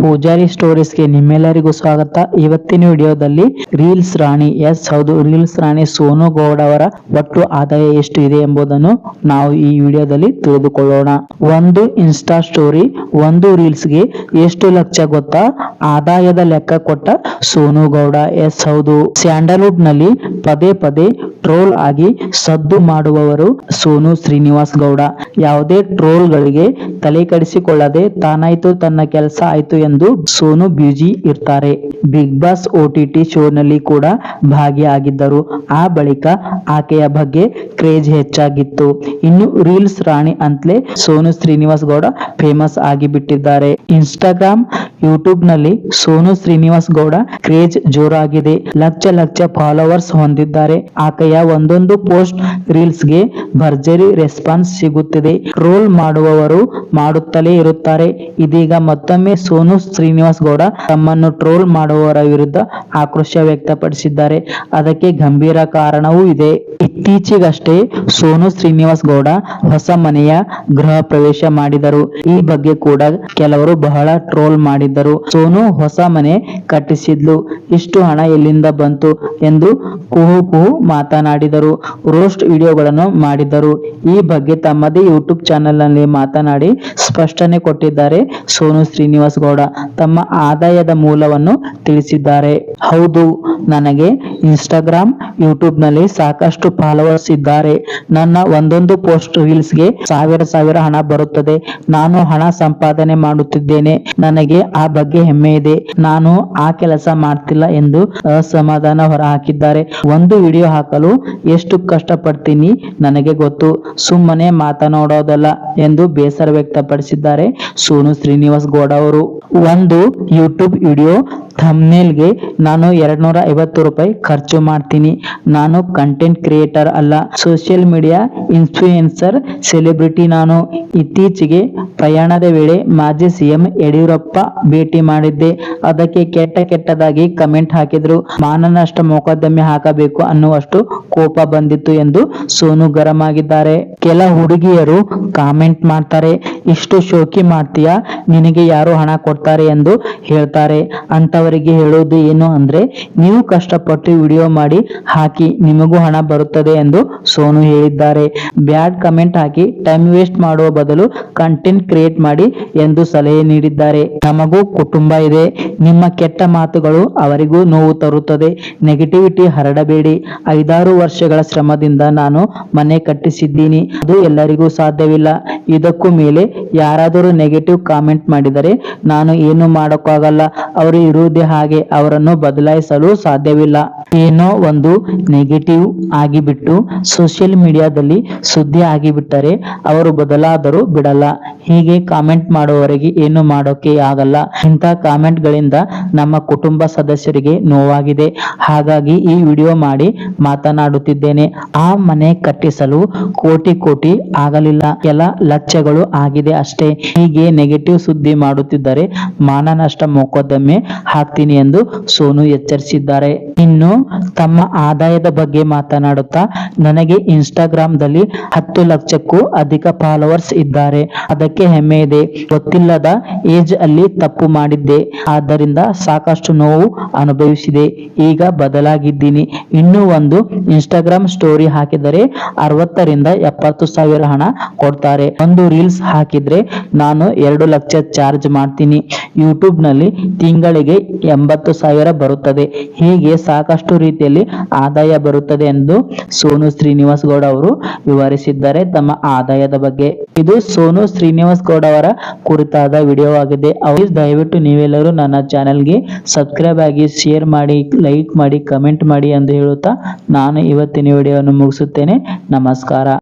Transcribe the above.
ಪೂಜಾರಿ ಸ್ಟೋರೀಸ್ಗೆ ನಿಮ್ಮೆಲ್ಲರಿಗೂ ಸ್ವಾಗತ. ಇವತ್ತಿನ ವಿಡಿಯೋದಲ್ಲಿ ರೀಲ್ಸ್ ರಾಣಿ ಎಸ್, ಹೌದು, ರೀಲ್ಸ್ ರಾಣಿ ಸೋನು ಗೌಡ ಅವರ ಒಟ್ಟು ಆದಾಯ ಎಷ್ಟು ಇದೆ ಎಂಬುದನ್ನು ನಾವು ಈ ವಿಡಿಯೋದಲ್ಲಿ ತಿಳಿದುಕೊಳ್ಳೋಣ. ಒಂದು ಇನ್ಸ್ಟಾ ಸ್ಟೋರಿ, ಒಂದು ರೀಲ್ಸ್ಗೆ ಎಷ್ಟು ಲಕ್ಷ ಗೊತ್ತಾ? ಆದಾಯದ ಲೆಕ್ಕ ಕೊಟ್ಟ ಸೋನು ಗೌಡ ಎಸ್, ಹೌದು. ಸ್ಯಾಂಡಲ್ವುಡ್ನಲ್ಲಿ ಪದೇ ಪದೇ ಟ್ರೋಲ್ ಆಗಿ ಸದ್ದು ಮಾಡುವವರು ಸೋನು ಶ್ರೀನಿವಾಸ್ ಗೌಡ. ಯಾವುದೇ ಟ್ರೋಲ್ಗಳಿಗೆ ತಲೆ ಕಡಿಸಿಕೊಳ್ಳದೆ ತಾನಾಯ್ತು ತನ್ನ ಕೆಲಸ ಆಯ್ತು ಎಂದು ಸೋನು ಬ್ಯೂಜಿ ಇರ್ತಾರೆ. Bigg Boss O T T ಶೋನಲ್ಲಿ ಕೂಡ ಭಾಗಿಯಾಗಿದ್ದರು. ಆ ಬಳಿಕ ಆಕೆಯ ಬಗ್ಗೆ ಕ್ರೇಜ್ ಹೆಚ್ಚಾಗಿತ್ತು. ಇನ್ನು ರೀಲ್ಸ್ ರಾಣಿ ಅಂತಲೇ ಸೋನು ಶ್ರೀನಿವಾಸ್ ಗೌಡ ಫೇಮಸ್ ಆಗಿ ಬಿಟ್ಟಿದ್ದಾರೆ ಇನ್ಸ್ಟಾಗ್ರಾಮ್ ಯೂಟ್ಯೂಬ್ನಲ್ಲಿ ಸೋನು ಶ್ರೀನಿವಾಸ್ ಗೌಡ ಕ್ರೇಜ್ ಜೋರಾಗಿದೆ. ಲಕ್ಷ ಲಕ್ಷ ಫಾಲೋವರ್ಸ್ ಹೊಂದಿದ್ದಾರೆ. ಆಕೆಯ ಒಂದೊಂದು ಪೋಸ್ಟ್ ರೀಲ್ಸ್ಗೆ ಭರ್ಜರಿ ರೆಸ್ಪಾನ್ಸ್ ಸಿಗುತ್ತಿದೆ. ಟ್ರೋಲ್ ಮಾಡುವವರು ಮಾಡುತ್ತಲೇ ಇರುತ್ತಾರೆ. ಇದೀಗ ಮತ್ತೊಮ್ಮೆ ಸೋನು ಶ್ರೀನಿವಾಸ್ ಗೌಡ ತಮ್ಮನ್ನು ಟ್ರೋಲ್ ಮಾಡುವವರ ವಿರುದ್ಧ ಆಕ್ರೋಶ ವ್ಯಕ್ತಪಡಿಸಿದ್ದಾರೆ. ಅದಕ್ಕೆ ಗಂಭೀರ ಕಾರಣವೂ ಇದೆ. ಇತ್ತೀಚೆಗಷ್ಟೇ ಸೋನು ಶ್ರೀನಿವಾಸ್ ಗೌಡ ಹೊಸ ಮನೆಯ ಗೃಹ ಪ್ರವೇಶ ಮಾಡಿದರು. ಈ ಬಗ್ಗೆ ಕೂಡ ಕೆಲವರು ಬಹಳ ಟ್ರೋಲ್ ಮಾಡಿದ್ದರು. ಸೋನು ಹೊಸ ಮನೆ ಕಟ್ಟಿಸಿದ್ಲು. ಇಷ್ಟು ಹಣ ಎಲ್ಲಿಂದ ಬಂತು ಎಂದು ಕುಹು ಕುಹು ಮಾತನಾಡಿದರು. ರೋಸ್ಟ್ ವಿಡಿಯೋಗಳನ್ನು ಮಾಡಿದ್ದರು. ಈ ಬಗ್ಗೆ ತಮ್ಮದೇ ಯೂಟ್ಯೂಬ್ ಚಾನೆಲ್ನಲ್ಲಿ ಮಾತನಾಡಿ ಸ್ಪಷ್ಟನೆ ಕೊಟ್ಟಿದ್ದಾರೆ ಸೋನು ಶ್ರೀನಿವಾಸ್ ಗೌಡ. ತಮ್ಮ ಆದಾಯದ ಮೂಲವನ್ನು ತಿಳಿಸಿದ್ದಾರೆ. ಹೌದು, ನನಗೆ ಇನ್ಸ್ಟಾಗ್ರಾಮ್ ಯೂಟ್ಯೂಬ್ನಲ್ಲಿ ಸಾಕಷ್ಟು ಫಾಲೋವರ್ಸ್ ಇದ್ದಾರೆ. ನನ್ನ ಒಂದೊಂದು ಪೋಸ್ಟ್ ರೀಲ್ಸ್ಗೆ ಸಾವಿರ ಸಾವಿರ ಹಣ ಬರುತ್ತದೆ. ನಾನು ಹಣ ಸಂಪಾದನೆ ಮಾಡುತ್ತಿದ್ದೇನೆ. ನನಗೆ ಆ ಬಗ್ಗೆ ಹೆಮ್ಮೆ ಇದೆ. ನಾನು ಆ ಕೆಲಸ ಮಾಡ್ತಿಲ್ಲ ಎಂದು ಅಸಮಾಧಾನ ಹೊರಹಾಕಿದ್ದಾರೆ. ಒಂದು ವಿಡಿಯೋ ಹಾಕಲು ಎಷ್ಟು ಕಷ್ಟಪಡ್ತೀನಿ ನನಗೆ ಗೊತ್ತು. ಸುಮ್ಮನೆ ಮಾತನಾಡೋದಲ್ಲ ಎಂದು ಬೇಸರ ವ್ಯಕ್ತಪಡಿಸಿದ್ದಾರೆ ಸೋನು ಶ್ರೀನಿವಾಸ್ ಗೌಡ ಅವರು. ಒಂದು ಯೂಟ್ಯೂಬ್ ವಿಡಿಯೋ ಥಂಬ್ನೇಲ್ಗೆ ನಾನು ಎರಡ್ ನೂರ ಐವತ್ತು ರೂಪಾಯಿ ಖರ್ಚು ಮಾಡ್ತೀನಿ. ನಾನು ಕಂಟೆಂಟ್ ಕ್ರಿಯೇಟರ್ ಅಲ್ಲ ಸೋಷಿಯಲ್ ಮೀಡಿಯಾ ಇನ್ಫ್ಲೂಯೆನ್ಸರ್ ಸೆಲೆಬ್ರಿಟಿ ನಾನು. ಇತ್ತೀಚೆಗೆ ಪ್ರಯಾಣದ ವೇಳೆ ಮಾಜಿ ಸಿಎಂ ಯಡಿಯೂರಪ್ಪ ಭೇಟಿ ಮಾಡಿದ್ದೆ. ಅದಕ್ಕೆ ಕೆಟ್ಟ ಕೆಟ್ಟದಾಗಿ ಕಮೆಂಟ್ ಹಾಕಿದ್ರು. ಮಾನನಷ್ಟ ಮೊಕದ್ದಮೆ ಹಾಕಬೇಕು ಅನ್ನುವಷ್ಟು ಕೋಪ ಬಂದಿತ್ತು ಎಂದು ಸೋನು ಗರಂ ಆಗಿದ್ದಾರೆ. ಕೆಲ ಹುಡುಗಿಯರು ಕಾಮೆಂಟ್ ಮಾಡ್ತಾರೆ, ಇಷ್ಟು ಶೋಕಿ ಮಾಡ್ತೀಯಾ? ನಿನಗೆ ಯಾರು ಹಣ ಕೊಡ್ತಾರೆ? ಎಂದು ಹೇಳ್ತಾರೆ. ಅಂತವರಿಗೆ ಹೇಳೋದು ಏನು ಅಂದ್ರೆ, ನೀವು ಕಷ್ಟಪಟ್ಟು ವಿಡಿಯೋ ಮಾಡಿ ಹಾಕಿ ನಿಮಗೂ ಹಣ ಬರುತ್ತದೆ ಎಂದು ಸೋನು ಹೇಳಿದ್ದಾರೆ. ಬ್ಯಾಡ್ ಕಮೆಂಟ್ ಹಾಕಿ ಟೈಮ್ ವೇಸ್ಟ್ ಮಾಡುವ ಬದಲು ಕಂಟೆಂಟ್ ಕ್ರಿಯೇಟ್ ಮಾಡಿ ಎಂದು ಸಲಹೆ ನೀಡಿದ್ದಾರೆ. ನಮಗೂ ಕುಟುಂಬ ಇದೆ. ನಿಮ್ಮ ಕೆಟ್ಟ ಮಾತುಗಳು ಅವರಿಗೂ ನೋವು ತರುತ್ತದೆ. ನೆಗೆಟಿವಿಟಿ ಹರಡಬೇಡಿ. ಐದಾರು ವರ್ಷಗಳ ಶ್ರಮದಿಂದ ನಾನು ಮನೆ ಕಟ್ಟಿಸಿದ್ದೀನಿ. ಅದು ಎಲ್ಲರಿಗೂ ಸಾಧ್ಯವಿಲ್ಲ. ಇದಕ್ಕೂ ಮೇಲೆ ಯಾರಾದರೂ ನೆಗೆಟಿವ್ ಕಾಮೆಂಟ್ ಮಾಡಿದರೆ ನಾನು ಏನು ಮಾಡೋಕ್ಕಾಗಲ್ಲ. ಅವರು ಹಾಗೆ ಅವರನ್ನು ಬದಲಾಯಿಸಲು ಸಾಧ್ಯವಿಲ್ಲ. ಏನೋ ಒಂದು ನೆಗೆಟಿವ್ ಆಗಿಬಿಟ್ಟು ಸೋಷಿಯಲ್ ಮೀಡಿಯಾದಲ್ಲಿ ಸುದ್ದಿ ಆಗಿಬಿಟ್ಟರೆ ಅವರು ಬದಲಾದರೂ ಬಿಡಲ್ಲ. ಹೀಗೆ ಕಾಮೆಂಟ್ ಮಾಡುವವರಿಗೆ ಏನು ಮಾಡೋಕೆ ಆಗಲ್ಲ. ಇಂಥ ಕಾಮೆಂಟ್ ಗಳಿಂದ ನಮ್ಮ ಕುಟುಂಬ ಸದಸ್ಯರಿಗೆ ನೋವಾಗಿದೆ. ಹಾಗಾಗಿ ಈ ವಿಡಿಯೋ ಮಾಡಿ ಮಾತನಾಡುತ್ತಿದ್ದೇನೆ. ಆ ಮನೆ ಕಟ್ಟಿಸಲು ಕೋಟಿ ಕೋಟಿ ಆಗಲಿಲ್ಲ. ಕೆಲ ಲಕ್ಷಗಳು ಆಗಿದೆ ಅಷ್ಟೇ. ಹೀಗೆ ನೆಗೆಟಿವ್ ಸುದ್ದಿ ಮಾಡುತ್ತಿದ್ದರೆ ಮಾನನಷ್ಟ ಮೊಕದ್ದಮೆ ಹಾಕ್ತೀನಿ ಎಂದು ಸೋನು ಎಚ್ಚರಿಸಿದ್ದಾರೆ. ಇನ್ನು ತಮ್ಮ ಆದಾಯದ ಬಗ್ಗೆ ಮಾತನಾಡುತ್ತಾ, ನನಗೆ ಇನ್ಸ್ಟಾಗ್ರಾಮ್ದಲ್ಲಿ ಹತ್ತು ಲಕ್ಷಕ್ಕೂ ಅಧಿಕ ಫಾಲೋವರ್ಸ್ ಇದ್ದಾರೆ. ಅದಕ್ಕೆ ಹೆಮ್ಮೆ ಇದೆ. ಗೊತ್ತಿಲ್ಲದ ಏಜ್ ಅಲ್ಲಿ ತಪ್ಪು ಮಾಡಿದ್ದೆ. ಆದ್ದರಿಂದ ಸಾಕಷ್ಟು ನೋವು ಅನುಭವಿಸಿದೆ. ಈಗ ಬದಲಾಗಿದ್ದೀನಿ. ಇನ್ನೂ ಒಂದು ಇನ್ಸ್ಟಾಗ್ರಾಮ್ ಸ್ಟೋರಿ ಹಾಕಿದರೆ ಅರವತ್ತರಿಂದ ಎಪ್ಪತ್ತು ಸಾವಿರ ಹಣ ಕೊಡ್ತಾರೆ. ಒಂದು ರೀಲ್ಸ್ ಹಾಕಿದ್ರೆ ನಾನು ಎರಡು ಲಕ್ಷ ಚಾರ್ಜ್ ಮಾಡ್ತೀನಿ. ಯೂಟ್ಯೂಬ್ನಲ್ಲಿ ತಿಂಗಳಿಗೆ ಎಂಬತ್ತು ಸಾವಿರ ಬರುತ್ತದೆ. ಹೀಗೆ ಸಾಕಷ್ಟು ರೀತಿಯಲ್ಲಿ ಆದಾಯ ಬರುತ್ತದೆ ಎಂದು ಸೋನು ಶ್ರೀನಿವಾಸ್ ಗೌಡ ಅವರು ವಿವರಿಸಿದ್ದಾರೆ. ತಮ್ಮ ಆದಾಯದ ಬಗ್ಗೆ ಇದು ಸೋನು ಶ್ರೀನಿವಾಸ್ ಗೌಡ ಅವರ ಕುರಿತಾದ ವಿಡಿಯೋ ಆಗಿದೆ ಅವರು ದಯವಿಟ್ಟು ನೀವೆಲ್ಲರೂ ನನ್ನ ಚಾನೆಲ್ಗೆ ಸಬ್ಸ್ಕ್ರೈಬ್ ಆಗಿ ಶೇರ್ ಮಾಡಿ, ಲೈಕ್ ಮಾಡಿ, ಕಮೆಂಟ್ ಮಾಡಿ ಎಂದು ಹೇಳುತ್ತಾ ನಾನು ಇವತ್ತಿನ ವಿಡಿಯೋವನ್ನು ಮುಗಿಸುತ್ತೇನೆ. ನಮಸ್ಕಾರ.